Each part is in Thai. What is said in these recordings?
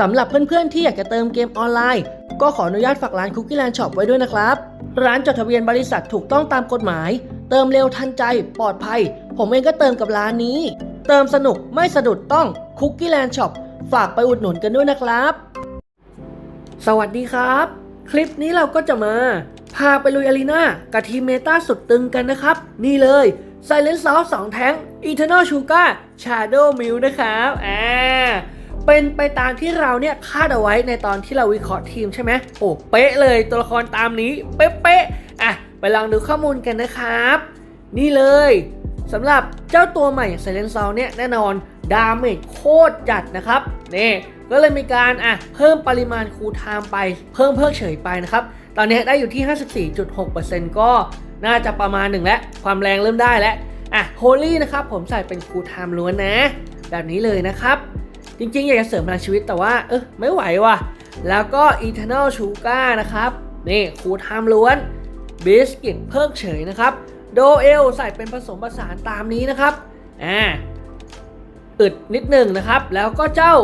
สำหรับเพื่อนๆ ที่อยากจะเติมเกมออนไลน์ ก็ขออนุญาตฝากร้านคุกกี้แลนด์ช็อปไว้ด้วยนะครับ ร้านจดทะเบียนบริษัทถูกต้องตามกฎหมาย เติมเร็วทันใจ ปลอดภัย ผมเองก็เติมกับร้านนี้ เติมสนุกไม่สะดุดต้องคุกกี้แลนด์ช็อปฝากไปอุดหนุนกันด้วยนะครับ สวัสดีครับ คลิปนี้เราก็จะมา พาไปลุยอารีนากับทีมเมตาสุดตึงกันนะครับ นี่เลย Silent s o u t 2แท้ง Eternal Sugar Shadow m i l นะครับอ่า เป็นไปตามที่เราเนี่ยคาดเอาไว้ในตอนที่เราวิเคราะห์ทีมใช่ไหมโอ้เป๊ะเลยตัวละครตามนี้ เป๊ะๆอะไปลองดูข้อมูลกันนะครับ นี่เลยสำหรับเจ้าตัวใหม่ Silent s o u t เนี่ยแน่นอนดาเมจโคตรจัดนะครับนี่ก็เลยมีการอะเพิ่มปริมาณคูลไทม์ไปเพิ่มเพิกเฉยไปนะครับ ตอนนี้ได้อยู่ที่ 54.6%ก็น่าจะประมาณหนึ่งแล้ว ความแรงเริ่มได้แล้วอะโฮลี่นะครับผมใส่เป็นคูลไทม์ล้วนนะ แบบนี้เลยนะครับ จริงๆ อยากจะเสริมพลังชีวิตแต่ว่า เออไม่ไหวว่ะ แล้วก็ Eternal Sugar นะครับ นี่คูลไทม์ล้วนบิสกิตเพิกเฉยนะครับ โดเอลใส่เป็นผสมผสานตามนี้นะครับ อ่า อึดนิดหนึ่งนะครับ แล้วก็เจ้า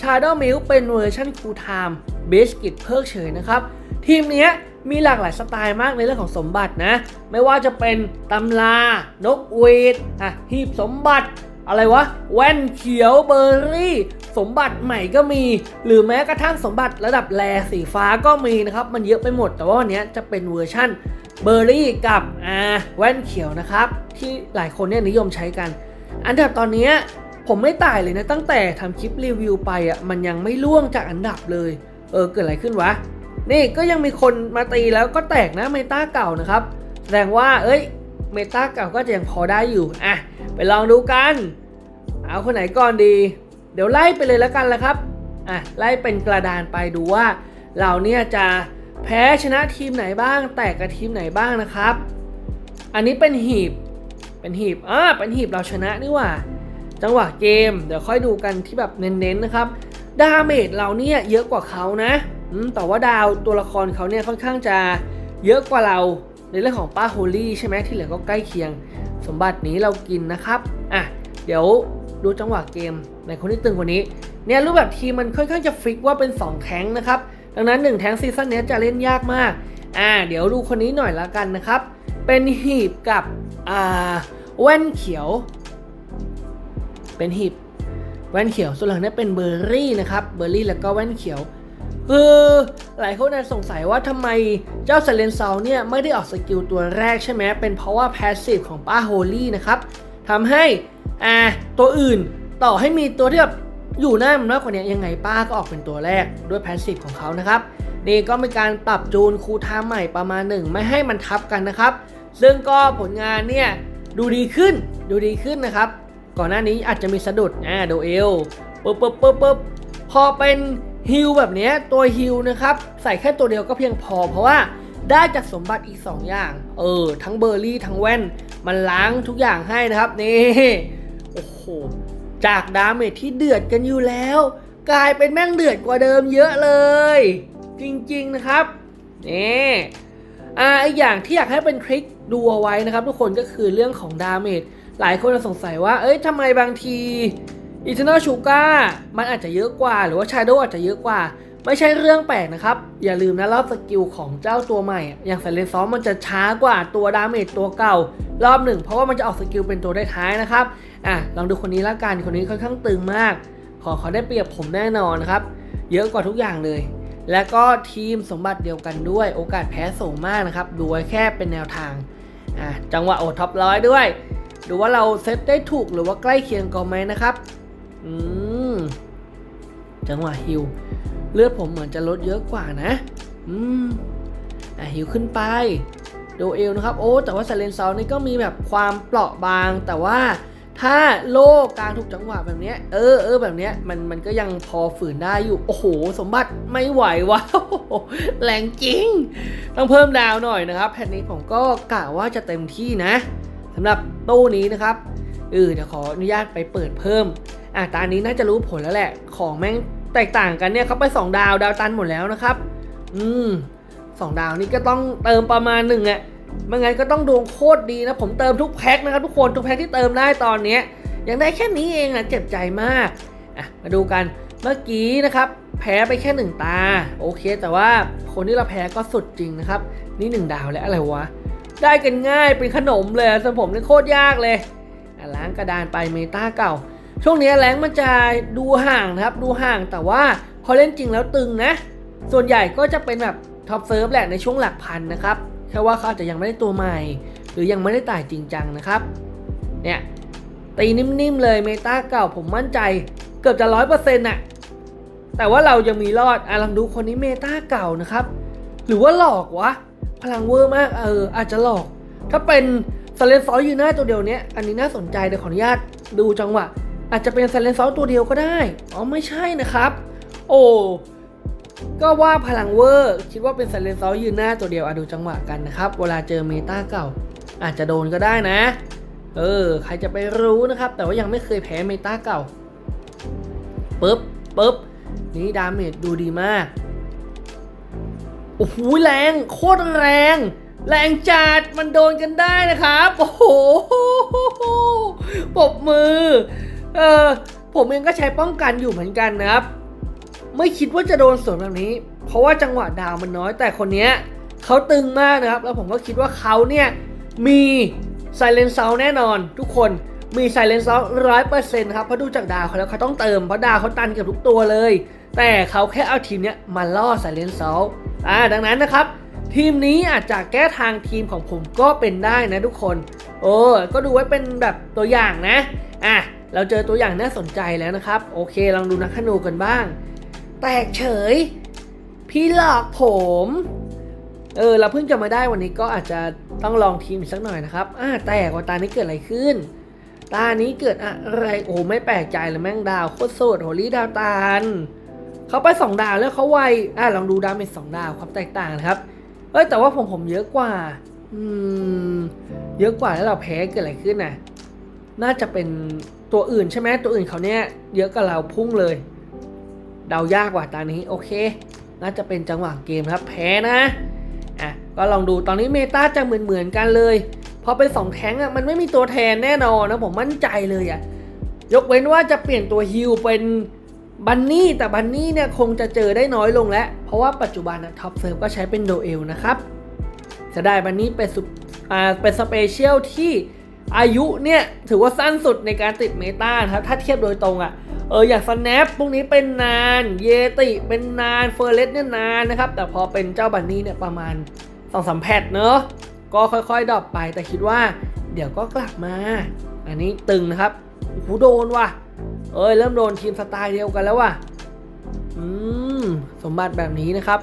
Shadow Milk เป็นเวอร์ชัน Cool Time Biscuit เพิกเฉยนะครับ ทีมเนี้ยมีหลากหลายสไตล์มากในเรื่องของสมบัตินะ ไม่ว่าจะเป็นตำลา นกหวีดอะ หีบสมบัติ อะไรวะ แว่นเขียวเบอร์รี่ สมบัติใหม่ก็มี หรือแม้กระทั่งสมบัติระดับแรสีฟ้าก็มีนะครับ มันเยอะไปหมด แต่ว่าวันนี้จะเป็นเวอร์ชั่นเบอร์รี่กับอ่าแว่นเขียวนะครับ ที่หลายคนเนี่ยนิยมใช้กัน อันดับตอนนี้ผมไม่ตายเลยนะตั้งแต่ทำคลิปรีวิวไปอะมันยังไม่ล่วงจากอันดับเลย เออเกิดอะไรขึ้นวะ นี่ก็ยังมีคนมาตีแล้วก็แตกนะเมตาเก่านะครับแสดงว่าเอ้ยเมตาเก่าก็จะยังพอได้อยู่อะไปลองดูกัน เอาคนไหนก่อนดี เดี๋ยวไล่ไปเลยแล้วกันละครับอะไล่เป็นกระดานไปดูว่า เราเนี่ยจะแพ้ชนะทีมไหนบ้าง แตกกับทีมไหนบ้างนะครับ อันนี้เป็นหีบเป็นหีบอ่าเป็นหีบเราชนะนี่ว่า จังหวะเกม เดี๋ยวค่อยดูกันที่แบบเน้นๆนะครับดาเมจเราเนี่ยเยอะกว่าเขานะแต่ว่าดาวตัวละครเขาเนี่ยค่อนข้างจะเยอะกว่าเราในเรื่องของป้าโฮลี่ใช่ไหมที่เหลือก็ใกล้เคียง สมบัตินี้เรากินนะครับ อะ เดี๋ยวดูจังหวะเกม ในคนที่ตึงกว่านี้เนี่ยรูปแบบทีมมันค่อนข้างจะฟิกว่าเป็น 2 แท้งนะครับดังนั้น 1 แท้งซีซั่นนี้จะเล่นยากมากอ่าเดี๋ยวดูคนนี้หน่อยละกันนะครับ เป็นหีบกับอ่าแว่นเขียว เป็นหีบแว่นเขียวส่วนหลังนี่เป็นเบอร์รี่นะครับเบอร์รี่แล้วก็แว่นเขียวคือหลายคนอาจสงสัยว่าทำไมเจ้าเซเลนเซลเนี่ยไม่ได้ออกสกิลตัวแรกใช่ไหมเป็นเพราะว่าแพสซีฟของป้าโฮลี่นะครับทำให้อ่าตัวอื่น ต่อให้มีตัวที่แบบอยู่หน้ามันมากกว่านี้ยังไงป้าก็ออกเป็นตัวแรกด้วยแพสซีฟของเขานะครับนี่ก็เป็นการปรับจูนคูลไทม์ใหม่ประมาณหนึ่งไม่ให้มันทับกันนะครับ ซึ่งก็ผลงานเนี่ยดูดีขึ้นดูดีขึ้นนะครับ ก่อนหน้านี้อาจจะมีสะดุดอ่าโดเอลปึ๊บปึ๊บปึ๊บปึ๊บพอเป็นฮิลแบบนี้ตัวฮิลนะครับ ใส่แค่ตัวเดียวก็เพียงพอ เพราะว่าได้จากสมบัติอีก 2 อย่าง เออ ทั้งเบอร์รี่ทั้งแว่น มันล้างทุกอย่างให้นะครับ นี่ โอ้โห จากดาเมจที่เดือดกันอยู่แล้ว กลายเป็นแม่งเดือดกว่าเดิมเยอะเลย จริงๆนะครับนี่อ่าอีกอย่างที่อยากให้เป็นทริคดูเอาไว้นะครับ ทุกคนก็คือเรื่องของดาเมจหลายคนสงสัยว่า เอ้ยทำไมบางทีอิซน่าชูการ์มันอาจจะเยอะกว่า หรือว่าชาโดอาจจะเยอะกว่า ไม่ใช่เรื่องแปลกนะครับ อย่าลืมนะรอบสกิลของเจ้าตัวใหม่ อย่าง Silent s o มันจะช้ากว่าตัวดาเมจตัวเก่า รอบหนึ่งเพราะว่ามันจะออกสกิลเป็นตัวได้ท้ายนะครับ อะลองดูคนนี้ละกันคนนี้ค่อนข้างตึงมาก ขอเขาได้เปรียบผมแน่นอนนะครับ เยอะกว่าทุกอย่างเลย และก็ทีมสมบัติเดียวกันด้วย โอกาสแพ้สูงมากนะครับ ดูไว้แค่เป็นแนวทาง อะจังหวะโอท็อปร้อยด้วย ดูว่าเราเซตได้ถูกหรือว่าใกล้เคียงกันไหมนะครับ อืม จังหวะฮิว เลือดผมเหมือนจะลดเยอะกว่านะ อืม อะฮิวขึ้นไป โดเอลนะครับ โอ้ แต่ว่าซเลนเซลนี่ก็มีแบบความเปราะบาง แต่ว่าถ้าโลกกลางถูกจังหวะแบบเนี้ยเออเออแบบเนี้ยมันมันก็ยังพอฝืนได้อยู่ โอ้โห สมบัติไม่ไหววะแรงจริง ต้องเพิ่มดาวหน่อยนะครับ แผ่นนี้ผมก็กะว่าจะเต็มที่นะสำหรับตู้นี้นะครับเออเดี๋ยวขออนุญาตไปเปิดเพิ่มอะตอนนี้น่าจะรู้ผลแล้วแหละ ของแม่ง แตกต่างกันเนี่ยเขาไป 2 ดาวดาวตันหมดแล้วนะครับ อืมสองดาวนี้ก็ต้องเติมประมาณหนึ่งอะไม่งั้นก็ต้องดวงโคตรดีนะ ผมเติมทุกแพ็คนะครับทุกคนทุกแพ็คที่เติมได้ตอนเนี้ยยังได้แค่นี้เองอะเจ็บใจมากอะมาดูกันเมื่อกี้นะครับ แพ้ไปแค่หนึ่งตา โอเค แต่ว่าคนที่เราแพ้ก็สุดจริงนะครับ นี่หนึ่งดาวแล้วอะไรวะได้กันง่ายเป็นขนมเลยสำหรับผมนี่โคตรยากเลยล้างกระดานไปเมตาเก่า ช่วงนี้แรงมันจะดูห่างนะครับ ดูห่างแต่ว่าพอเล่นจริงแล้วตึงนะ ส่วนใหญ่ก็จะเป็นแบบท็อปเซิร์ฟแหละในช่วงหลักพันนะครับแค่ว่าเขาอาจจะยังไม่ได้ตัวใหม่ หรือยังไม่ได้ตายจริงจังนะครับ เนี่ยตีนิ่มๆเลยเมตาเก่าผมมั่นใจเกือบจะร้อยเปอร์เซ็นต์อะแต่ว่าเรายังมีรอดอะลองดูคนนี้เมตาเก่านะครับ หรือว่าหลอกวะ พลังเวอร์มากเอออาจจะหลอก ถ้าเป็นซเลนซอยูน่าตัวเดียวเนี้ยอันนี้น่าสนใจเดี๋ยวขออนุญาตดูจังหวะ อาจจะเป็นซเลนซอตัวเดียวก็ได้ อ๋อไม่ใช่นะครับ โอ้ก็ว่าพลังเวอร์ คิดว่าเป็นซเลนซอยืนหน้าตัวเดียวอะดูจังหวะกันนะครับ เวลาเจอเมตาเก่า อาจจะโดนก็ได้นะ เออ ใครจะไปรู้นะครับ แต่ว่ายังไม่เคยแพ้เมตาเก่าปึ๊บปึ๊บนี่ดาเมจดูดีมากโอ้โหแรงโคตรแรง แรงจัดมันโดนกันได้นะครับ โอ้โหปบมือ เออ ผมเองก็ใช้ป้องกันอยู่เหมือนกันนะครับ ไม่คิดว่าจะโดนสวนแบบนี้ เพราะว่าจังหวะดาวมันน้อย แต่คนเนี้ยเขาตึงมากนะครับ แล้วผมก็คิดว่าเขาเนี่ยมีไซเลนเซาแน่นอน ทุกคนมีไซเลนเซาร้อยเปอร์เซ็นต์ครับเพราะดูจากดาวเขาแล้วเขาต้องเติมเพราะดาวเขาตันเกือบทุกตัวเลย แต่เขาแค่เอาทีมเนี้ยมาล่อไซเลนเซาอ่าดังนั้นนะครับทีมนี้อาจจะแก้ทางทีมของผมก็เป็นได้นะทุกคน โอ้ก็ดูไว้เป็นแบบตัวอย่างนะ อะ เราเจอตัวอย่างน่าสนใจแล้วนะครับ โอเค ลองดูนักขนูกันบ้าง แตกเฉย พี่หลอกผม เออ เราเพิ่งจะมาได้วันนี้ก็อาจจะต้องลองทีมอีกสักหน่อยนะครับ อ่า แตกว่าตานี้เกิดอะไรขึ้น ตานี้เกิดอะไร โอ้ ไม่แปลกใจเลยแม่งดาวโคตรโสดโหลี่ดาวตาลเขาไปสองดาวแล้วเขาไว อะลองดูดาวเมจสองดาวความแตกต่างนะครับ เอ้ย แต่ว่าผมผมเยอะกว่า อืม เยอะกว่าแล้วเราแพ้เกิดอะไรขึ้นน่ะ น่าจะเป็นตัวอื่นใช่ไหมตัวอื่นเขาเนี้ยเยอะกว่าเราพุ่งเลย เดายากกว่าตานี้โอเค น่าจะเป็นจังหวะเกมครับแพ้นะอะก็ลองดูตอนนี้เมตาจะเหมือนเหมือนกันเลยพอเป็นสองแทงอะมันไม่มีตัวแทนแน่นอนนะผมมั่นใจเลยอะยกเว้นว่าจะเปลี่ยนตัวฮิลเป็นบันนี่แต่บันนี่เนี่ยคงจะเจอได้น้อยลงแล้ว เพราะว่าปัจจุบันนะท็อปเซิร์ฟก็ใช้เป็นโดเอลนะครับจะได้บันนี่เป็นสุดอ่าเป็นสเปเชียลที่ อายุเนี่ยถือว่าสั้นสุดในการติดเมตานะครับถ้าเทียบโดยตรงอะเอออย่างสแนปพวกนี้เป็นนานเยติเป็นนานเฟอร์เรสเนี่ยนานนะครับ แต่พอเป็นเจ้าบันนี่เนี่ยประมาณ2อสมแพทเนอะก็ค่อยๆดรอปไปแต่คิดว่า เดี๋ยวก็กลับมา อันนี้ตึงนะครับโอ้โหโดนว่ะ เอ้ยเริ่มโดนทีมสไตล์เดียวกันแล้วว่ะอืมสมบัติแบบนี้นะครับ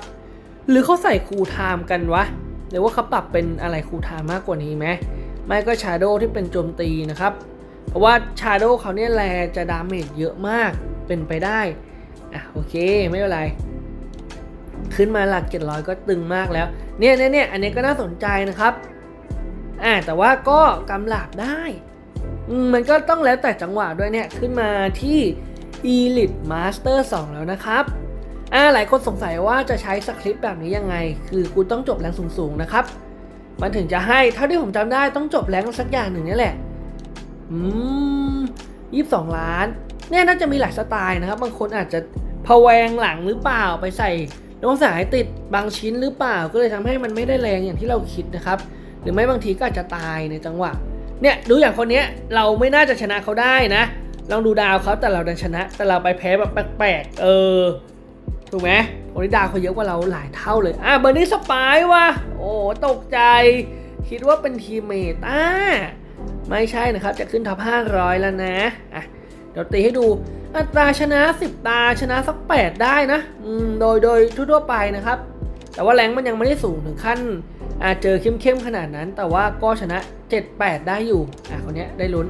หรือเขาใส่คูลไทม์กันวะหรือว่าเขาปรับเป็นอะไรคูลไทม์มากกว่านี้ไหม ไม่ก็ชาโดที่เป็นโจมตีนะครับ เพราะว่าชาโดเขาเนี่ยแลจะดาเมจเยอะมากเป็นไปได้ อะโอเคไม่เป็นไร ขึ้นมาหลัก 700 ก็ตึงมากแล้ว เนี่ยเนี่ยเนี่ยอันนี้ก็น่าสนใจนะครับ อ่าแต่ว่าก็กำหลาบได้มมันก็ต้องแล้วแต่จังหวะด้วยเนี่ย ขึ้นมาที่ Elite Master 2 แล้วนะครับอ่าหลายคนสงสัยว่าจะใช้สคริปต์แบบนี้ยังไง คือคุณต้องจบแรงสูงๆนะครับ มันถึงจะให้ เท่าที่ผมจำได้ต้องจบแรงสักอย่างหนึ่งนี่แหละ อืมยี่สิบสองล้าน เนี่ยน่าจะมีหลายสไตล์นะครับ บางคนอาจจะพะแวงหลังหรือเปล่าไปใส่น้องสายติดบางชิ้นหรือเปล่า ก็เลยทำให้มันไม่ได้แรงอย่างที่เราคิดนะครับ หรือไม่บางทีก็อาจจะตายในจังหวะ เนี่ยดูอย่างคนเนี้ยเราไม่น่าจะชนะเขาได้นะ ลองดูดาวเขาแต่เราดันชนะ แต่เราไปแพ้แบบแปลกๆ เออ ถูกไหมคนนี้ดาเขาเยอะกว่าเราหลายเท่าเลย อะเบอร์นี้สปายว่ะ โอ้ตกใจ คิดว่าเป็นทีมเมตอ่าไม่ใช่นะครับ จะขึ้นท็อป500 แล้วนะ อะ เดี๋ยวตีให้ดู อัตราชนะ 10 ตาชนะสัก 8 ได้นะ อืม โดย โดยทั่วไปนะครับ แต่ว่าแรงมันยังไม่ได้สูงถึงขั้นอ่าเจอเข้มๆขนาดนั้น แต่ว่าก็ชนะ 7-8 ได้อยู่ อะคนเนี้ยได้ลุ้น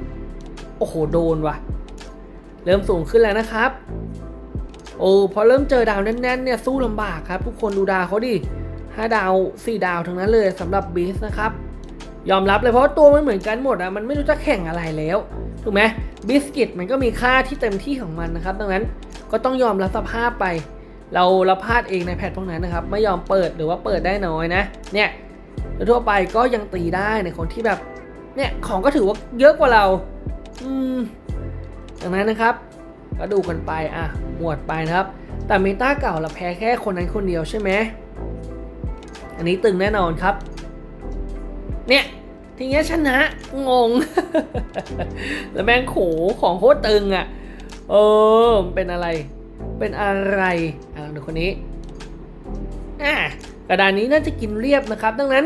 โอ้โห โดนว่ะ เริ่มสูงขึ้นแล้วนะครับ โอ้พอเริ่มเจอดาวแน่นๆเนี่ยสู้ลำบากครับ ทุกคนดูดาวเขาดิห้าดาวสี่ดาวทั้งนั้นเลยสำหรับบีสนะครับ ยอมรับเลยเพราะตัวมันเหมือนกันหมดอะมันไม่รู้จะแข่งอะไรแล้วถูกไหมบิสกิตมันก็มีค่าที่เต็มที่ของมันนะครับ ดังนั้นก็ต้องยอมรับสภาพไป เราเราพลาดเองในแพทพวกนั้นนะครับ ไม่ยอมเปิดหรือว่าเปิดได้น้อยนะ เนี่ยโดยทั่วไปก็ยังตีได้ในคนที่แบบ เนี่ยของก็ถือว่าเยอะกว่าเรา อืมดังนั้นนะครับ ก็ดูกันไปอะหมวดไปนะครับ แต่เมตาเก่าเราแพ้แค่คนนั้นคนเดียวใช่ไหมอันนี้ตึงแน่นอนครับ เนี่ยทีเนี้ยชนะงง แล้วแม่งโขของโคตรตึงอะ่ะ เออมันเป็นอะไร เป็นอะไรอ่าดูคนนี้อะกระดานนี้น่าจะกินเรียบนะครับ ดังนั้น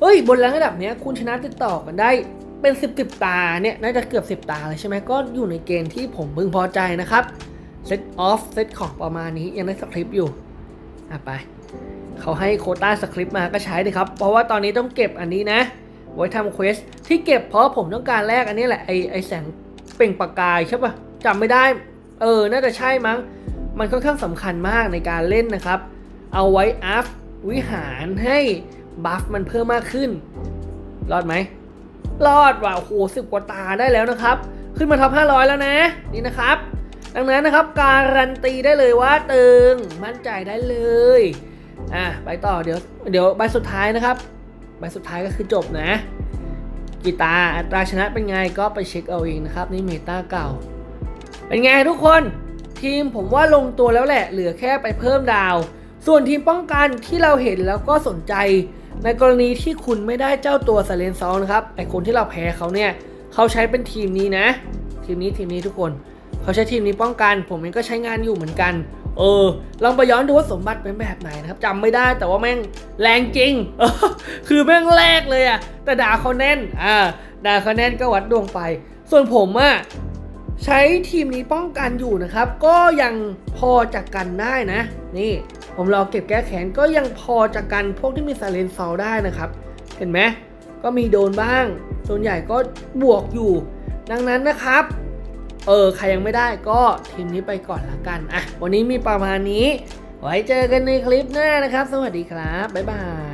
เฮ้ย บนแรงระดับเนี้ย คุณชนะติดต่อกันได้ เป็นสิบสิบตาเนี่ยน่าจะเกือบสิบตาเลยใช่ไหมก็อยู่ในเกณฑ์ที่ผมพึงพอใจนะครับเซตออฟเซตของประมาณนี้ยังได้สคริปต์อยู่อะไปเขาให้โคต้าสคริปต์มาก็ใช้เลยครับ เพราะว่าตอนนี้ต้องเก็บอันนี้นะ ไว้ทำเควสที่เก็บเพราะผมต้องการแลกอันนี้แหละ ไอไอแสงเปล่งประกายใช่ปะจำไม่ได้ เออ น่าจะใช่มั้ง มันค่อนข้างสำคัญมากในการเล่นนะครับ เอาไว้อัพวิหารให้บัฟมันเพิ่มมากขึ้น รอดไหม รอดว่ะโอ้โหสิบกว่าตาได้แล้วนะครับ ขึ้นมาท็อป500 แล้วนะ นี่นะครับ ดังนั้นนะครับการันตีได้เลยว่าตึงมั่นใจได้เลยอะไปต่อเดี๋ยวเดี๋ยวใบสุดท้ายนะครับใบสุดท้ายก็คือจบนะกีตาร์อัตราชนะเป็นไงก็ไปเช็คเอาเองนะครับนี่เมตาเก่า เป็นไงทุกคนทีมผมว่าลงตัวแล้วแหละเหลือแค่ไปเพิ่มดาว ส่วนทีมป้องกันที่เราเห็นแล้วก็สนใจ ในกรณีที่คุณไม่ได้เจ้าตัวซาเลนซองนะครับไอคนที่เราแพ้เขาเนี่ยเขาใช้เป็นทีมนี้นะ ทีมนี้ทีมนี้ทุกคนเขาใช้ทีมนี้ป้องกัน ผมเองก็ใช้งานอยู่เหมือนกัน เออ ลองไปย้อนดูว่าสมบัติเป็นแบบไหนนะครับจำไม่ได้แต่ว่าแม่งแรงจริงออคือแม่งแรกเลยอะแต่ด่าเขาแน่นอ่าด่าเขาแน่นก็วัดดวงไป ส่วนผมอะใช้ทีมนี้ป้องกันอยู่นะครับ ก็ยังพอจะกันได้นะ นี่ ผมรอเก็บแก้แขนก็ยังพอจะกันพวกที่มีซาเลนซอลได้นะครับ เห็นไหมก็มีโดนบ้าง ส่วนใหญ่ก็บวกอยู่ ดังนั้นนะครับ เออใครยังไม่ได้ก็ทีมนี้ไปก่อนละกันอะวันนี้มีประมาณนี้ ไว้เจอกันในคลิปหน้านะครับ สวัสดีครับ บ๊ายบาย